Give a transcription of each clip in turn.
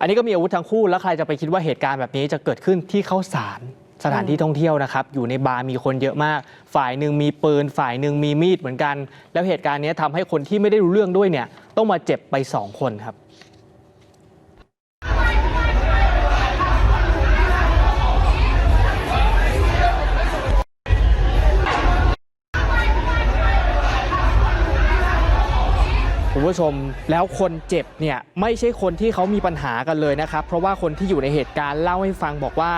อันนี้ก็มีอาวุธทั้งคู่แล้วใครจะไปคิดว่าเหตุการณ์แบบนี้จะเกิดขึ้นที่เข้าสารสถานที่ท่องเที่ยวนะครับ อยู่ในบาร์มีคนเยอะมาก ฝ่ายหนึ่งมีปืน ฝ่ายหนึ่งมีมีดเหมือนกัน แล้วเหตุการณ์นี้ทำให้คนที่ไม่ได้รู้เรื่องด้วยเนี่ย ต้องมาเจ็บไปสองคนครับ คุณผู้ชมแล้วคนเจ็บเนี่ยไม่ใช่คนที่เขามีปัญหากันเลยนะครับ เพราะว่าคนที่อยู่ในเหตุการณ์เล่าให้ฟังบอกว่า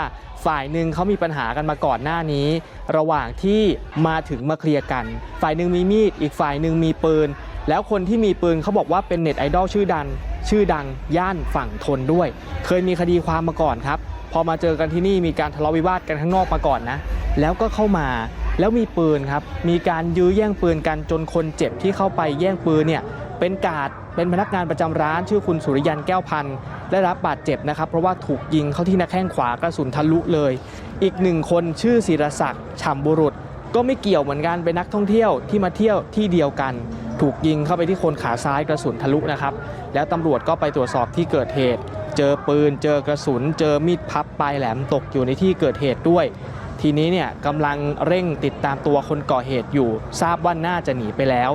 ฝ่ายหนึ่งเขามีปัญหากันมาก่อนหน้านี้ ระหว่างที่มาถึงมาเคลียร์กัน ฝ่ายหนึ่งมีมีดอีกฝ่ายหนึ่งมีปืน แล้วคนที่มีปืนเขาบอกว่าเป็นเน็ตไอดอลชื่อดัง ชื่อดังย่านฝั่งทนด้วย เคยมีคดีความมาก่อนครับ พอมาเจอกันที่นี่มีการทะเลาะวิวาทกันข้างนอกมาก่อนนะ แล้วก็เข้ามา แล้วมีปืนครับ มีการยื้อแย่งปืนกันจนคนเจ็บที่เข้าไปแย่งปืนเนี่ยเป็นกาดเป็นพนักงานประจำร้านชื่อคุณสุริยันแก้วพันธ์ได้รับบาดเจ็บนะครับ เพราะว่าถูกยิงเข้าที่หน้าแข้งขวากระสุนทะลุเลย อีกหนึ่งคนชื่อศิรศักดิ์ฉ่ำบุรุษ ก็ไม่เกี่ยวเหมือนกันเป็นนักท่องเที่ยวที่มาเที่ยวที่เดียวกัน ถูกยิงเข้าไปที่คนขาซ้ายกระสุนทะลุนะครับ แล้วตำรวจก็ไปตรวจสอบที่เกิดเหตุ เจอปืน เจอกระสุน เจอมีดพับปลายแหลมตกอยู่ในที่เกิดเหตุด้วย ทีนี้เนี่ยกำลังเร่งติดตามตัวคนก่อเหตุอยู่ ทราบว่าน่าจะหนีไปแล้ว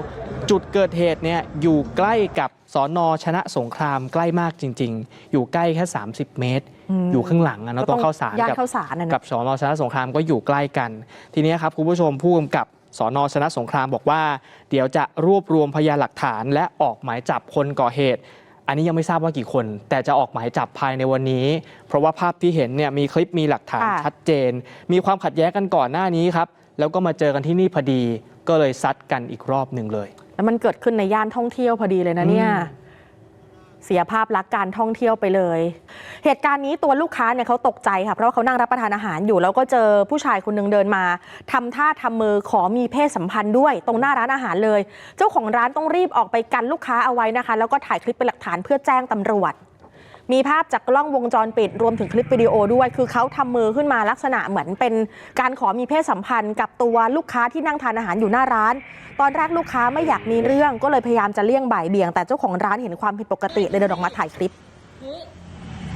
จุดเกิดเหตุเนี่ยอยู่ใกล้กับสอนอชนะสงครามใกล้มากจริง ๆ อยู่ใกล้แค่ 30 เมตรอืมอยู่ข้างหลังอะเนาะก็ตต้รองงเข้าสารย่านกับเข้าสารน่ะนะกับสอนอชนะสงครามก็อยู่ใกล้กัน ทีนี้ครับคุณผู้ชมผู้กำกับสอนอชนะสงครามบอกว่า เดี๋ยวจะรวบรวมพยานหลักฐานและออกหมายจับคนก่อเหตุ อันนี้ยังไม่ทราบว่ากี่คน แต่จะออกหมายจับภายในวันนี้ เพราะว่าภาพที่เห็นเนี่ยมีคลิปมีหลักฐานค่ะ ชัดเจน มีความขัดแย้งกันก่อนหน้านี้ครับ แล้วก็มาเจอกันที่นี่พอดี ก็เลยซัดกันอีกรอบหนึ่งเลย แล้วมันเกิดขึ้นในย่านท่องเที่ยวพอดีเลยนะเนี่ย อืม เสียภาพลักษณ์การท่องเที่ยวไปเลย เหตุการณ์นี้ตัวลูกค้าเนี่ยเขาตกใจค่ะเพราะว่าเขานั่งรับประทานอาหารอยู่ แล้วก็เจอผู้ชายคนหนึงเดินมาทำท่าทำมือขอมีเพศสัมพันธ์ด้วย ตรงหน้าร้านอาหารเลย เจ้าของร้านต้องรีบออกไปกันลูกค้าเอาไว้นะคะ แล้วก็ถ่ายคลิปเป็นหลักฐานเพื่อแจ้งตำรวจมีภาพจากกล้องวงจรปิด รวมถึงคลิปวิดีโอด้วย คือเขาทำมือขึ้นมาลักษณะเหมือนเป็นการขอมีเพศสัมพันธ์กับตัวลูกค้าที่นั่งทานอาหารอยู่หน้าร้าน ตอนแรกลูกค้าไม่อยากมีเรื่องก็เลยพยายามจะเลี่ยงบ่ายเบี่ยง แต่เจ้าของร้านเห็นความผิดปกติเลยเดินออกมาถ่ายคลิป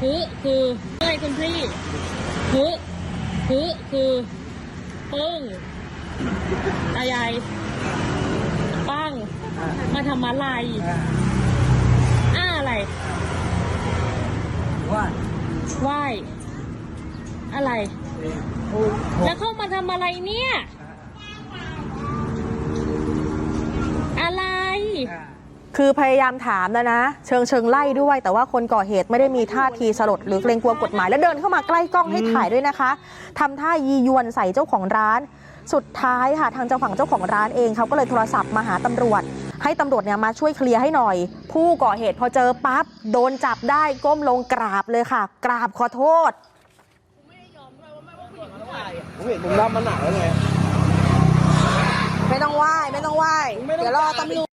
ฮึฮึคืออะไรคุณพี่ฮึฮึคือปึ้งอะไรปังมาทำอะไรอ้าอะไรไหวอะไร แล้วเข้ามาทำอะไรเนี่ย อะไร คือพยายามถามแล้วนะ เชิงเชิงไล่ด้วย แต่ว่าคนก่อเหตุไม่ได้มีท่าทีสลดหรือเกรงกลัวกฎหมาย แล้วเดินเข้ามาใกล้กล้องให้ถ่ายด้วยนะคะทำท่ายียวนใส่เจ้าของร้าน สุดท้ายค่ะทางเจ้าฝั่งเจ้าของร้านเองเขาก็เลยโทรศัพท์มาหาตำรวจ ให้ตำรวจเนี่ยมาช่วยเคลียร์ให้หน่อย ผู้ก่อเหตุพอเจอปั๊บโดนจับได้ก้มลงกราบเลยค่ะ กราบขอโทษผมเห็นผมรับมันหนักแล้วไงไม่ต้องไหว้ไม่ต้องไหว้เดี๋ยวรอตำรวจ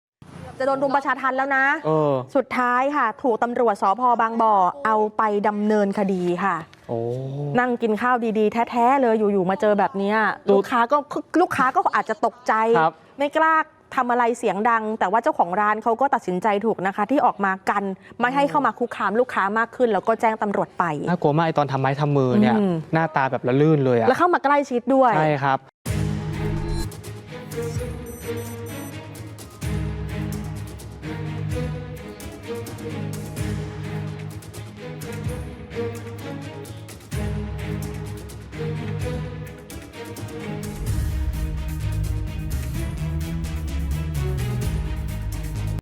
จะโดนรุมประชาทันแล้วนะ เออ สุดท้ายค่ะ ถูกตำรวจสพบางบ่อเอาไปดำเนินคดีค่ะ โอ้ นั่งกินข้าวดีๆ แท้ๆเลยอยู่ๆมาเจอแบบเนี้ยดูลูกค้าก็ลูกค้าก็อาจจะตกใจ ครับไม่กล้าทำอะไรเสียงดัง แต่ว่าเจ้าของร้านเขาก็ตัดสินใจถูกนะคะ ที่ออกมากันไม่ให้เข้ามาคุกคามลูกค้ามากขึ้น แล้วก็แจ้งตำรวจไป น่ากลัวมากไอ้ตอนทำไม้ทำมือเนี่ย อืม หน้าตาแบบละลื่นเลยอะแล้วเข้ามาใกล้ชิดด้วย ใช่ครับ